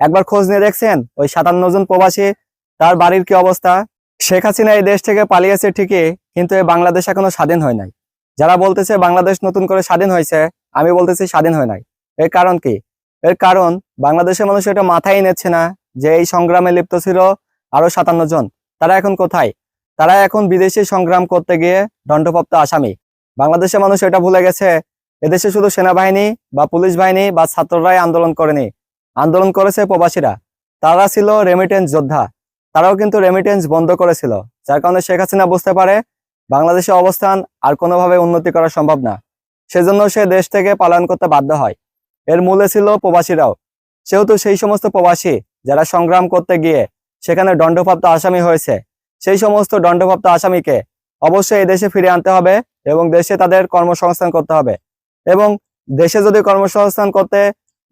একবার খোঁজ নিয়ে দেখছেন? ওই সাতান্ন জন প্রবাসী, তার বাড়ির কি অবস্থা? শেখ হাসিনা এই দেশ থেকে পালিয়েছে ঠিকই, কিন্তু এই বাংলাদেশ এখনও স্বাধীন হয় নাই। যারা বলতেছে বাংলাদেশ নতুন করে স্বাধীন হয়েছে, আমি বলতেছি স্বাধীন হয় নাই। এর কারণ কি? এর কারণ, বাংলাদেশের মানুষ এটা মাথায় নিচ্ছে না যে এই সংগ্রামে লিপ্ত ছিল আরও সাতান্ন জন। তারা এখন কোথায়? তারা এখন বিদেশি সংগ্রাম করতে গিয়ে দণ্ডপ্রাপ্ত আসামি। বাংলাদেশের মানুষ এটা ভুলে গেছে, এদেশে শুধু সেনাবাহিনী বা পুলিশ বাহিনী বা ছাত্ররাই আন্দোলন করেনি। আন্দোলন করেছে প্রবাসীরা। তারা ছিল রেমিটেন্স যোদ্ধা। তারাও কিন্তু রেমিটেন্স বন্ধ করেছিল, যার কারণে শেখ হাসিনা বুঝতে পারে বাংলাদেশের অবস্থান আর কোনোভাবে উন্নতি করা সম্ভব না। সেজন্য সে দেশ থেকে পালন করতে বাধ্য হয়। এর মূলে ছিল প্রবাসীরাও। সেহেতু সেই সমস্ত প্রবাসী যারা সংগ্রাম করতে গিয়ে সেখানে দণ্ডপ্রাপ্ত আসামি হয়েছে, সেই সমস্ত দণ্ডপ্রাপ্ত আসামিকে অবশ্যই দেশে ফিরে আনতে হবে এবং দেশে তাদের কর্মসংস্থান করতে হবে। এবং দেশে যদি কর্মসংস্থান করতে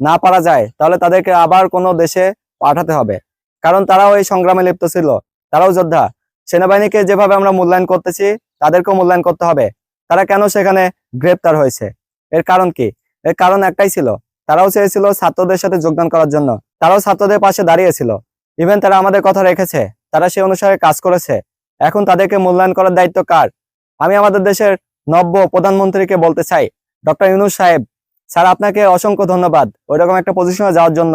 না পারা যায়, তাহলে তাদেরকে আবার কোনো দেশে পাঠাতে হবে। কারণ তারাও এই সংগ্রামে লিপ্ত ছিল। তারাও যোদ্ধা। সেনাবাহিনীকে যেভাবে আমরা মূল্যায়ন করতেছি, তাদেরকেও মূল্যায়ন করতে হবে। তারা কেন সেখানে গ্রেপ্তার হয়েছে? এর কারণ কি? এর কারণ একটাই ছিল। তারাও চেয়েছিল ছাত্রদের সাথে যোগদান করার জন্য। তারাও ছাত্রদের পাশে দাঁড়িয়েছিল। ইভেন তারা আমাদের কথা রেখেছে। তারা সে অনুসারে কাজ করেছে। এখন তাদেরকে মূল্যায়ন করার দায়িত্ব কার? আমি আমাদের দেশের নব্য প্রধানমন্ত্রীকে বলতে চাই, ডক্টর ইউনুস সাহেব। স্যার, আপনাকে অসংখ্য ধন্যবাদ ওইরকম একটা পজিশনে যাওয়ার জন্য।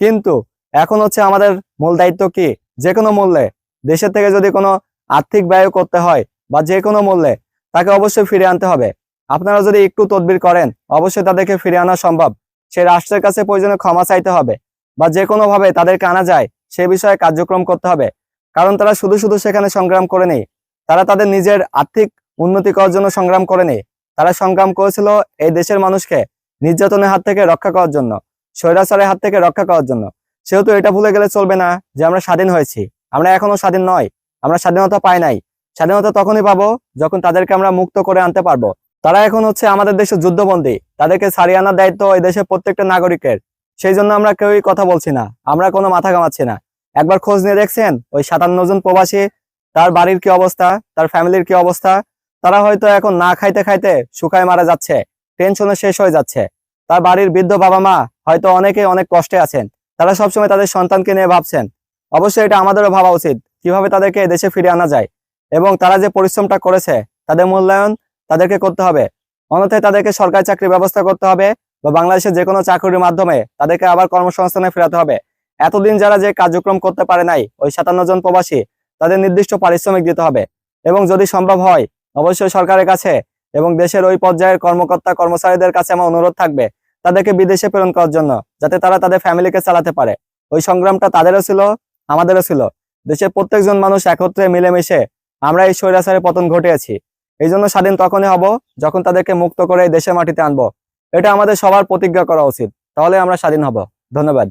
কিন্তু এখন হচ্ছে আমাদের মূল দায়িত্ব কি? যে কোনো মূল্যে। দেশের থেকে যদি কোনো আর্থিক ব্যয় করতে হয় বা যে কোনো মূল্যে, তাকে অবশ্যই ফিরে আনতে হবে। আপনারা যদি একটু তদবির করেন, অবশ্যই তাদেরকে ফিরে আনা সম্ভব। সে রাষ্ট্রের কাছে প্রয়োজনে ক্ষমা চাইতে হবে বা যে কোনো ভাবে তাদেরকে আনা যায়, সে বিষয়ে কার্যক্রম করতে হবে। কারণ তারা শুধু শুধু সেখানে সংগ্রাম করে নেই। তারা তাদের নিজের আর্থিক উন্নতি করার জন্য সংগ্রাম করে নেই। তারা সংগ্রাম করেছিল এই দেশের মানুষকে। নির্যাতনের হাত থেকে রক্ষা করার জন্য, স্বৈরাচারের হাত থেকে রক্ষা করার জন্য। সেহেতু এটা ভুলে গেলে চলবে না যে আমরা স্বাধীন হয়েছি। আমরা এখনও স্বাধীন নয়। আমরা স্বাধীনতা পাই নাই। স্বাধীনতা তখনই পাবো যখন তাদেরকে আমরা মুক্ত করে আনতে পারব। তারা এখন হচ্ছে আমাদের দেশের যুদ্ধবন্দী। তাদেরকে ছাড়িয়ে আনার দায়িত্ব এই দেশের প্রত্যেকটা নাগরিকের। সেই জন্য আমরা কেউই কথা বলছি না। আমরা কোনো মাথা ঘামাচ্ছি না। একবার খোঁজ নিয়ে দেখছেন? ওই সাতান্ন জন প্রবাসী, তার বাড়ির কি অবস্থা? তার ফ্যামিলির কি অবস্থা? তারা হয়তো এখন না খাইতে খাইতে শুকায় মারা যাচ্ছে। টেনশনে শেষ হয়ে যাচ্ছে। তার বাড়ির বৃদ্ধ বাবা মা হয়তো অনেকে অনেক কষ্টে আছেন। তারা সবসময় তাদের সন্তানকে নিয়ে ভাবছেন, অবশ্যই এটা আমাদেরও ভাবা উচিত কীভাবে তাদেরকে দেশে ফিরে আনা যায় এবং তারা যে পরিশ্রমটা করেছে, তাদের মূল্যায়ন তাদেরকে করতে হবে। অন্যথায় তাদেরকে সরকারি চাকরির ব্যবস্থা করতে হবে বা বাংলাদেশের যে কোনো চাকরির মাধ্যমে তাদেরকে আবার কর্মসংস্থানে ফেরাতে হবে। এতদিন যারা যে কার্যক্রম করতে পারে নাই, ওই সাতান্ন জন প্রবাসী তাদের নির্দিষ্ট পারিশ্রমিক দিতে হবে এবং যদি সম্ভব হয়, অবশ্যই সরকারের কাছে এবং দেশের ওই পর্যায়ের কর্মকর্তা, কর্মচারীদের কাছে আমার অনুরোধ থাকবে, তাদেরকে বিদেশে প্রেরণ করার জন্য, যাতে তারা তাদের ফ্যামিলিকে চালাতে পারে। ওই সংগ্রামটা তাদেরও ছিল, আমাদেরও ছিল। দেশের প্রত্যেকজন মানুষ একত্রে মিলেমিশে আমরা এই স্বৈরাচারের পতন ঘটিয়েছি। এই জন্য স্বাধীন তখনই হব, যখন তাদেরকে মুক্ত করে দেশের মাটিতে আনব। এটা আমাদের সবার প্রতিজ্ঞা করা উচিত। তাহলে আমরা স্বাধীন হব। ধন্যবাদ।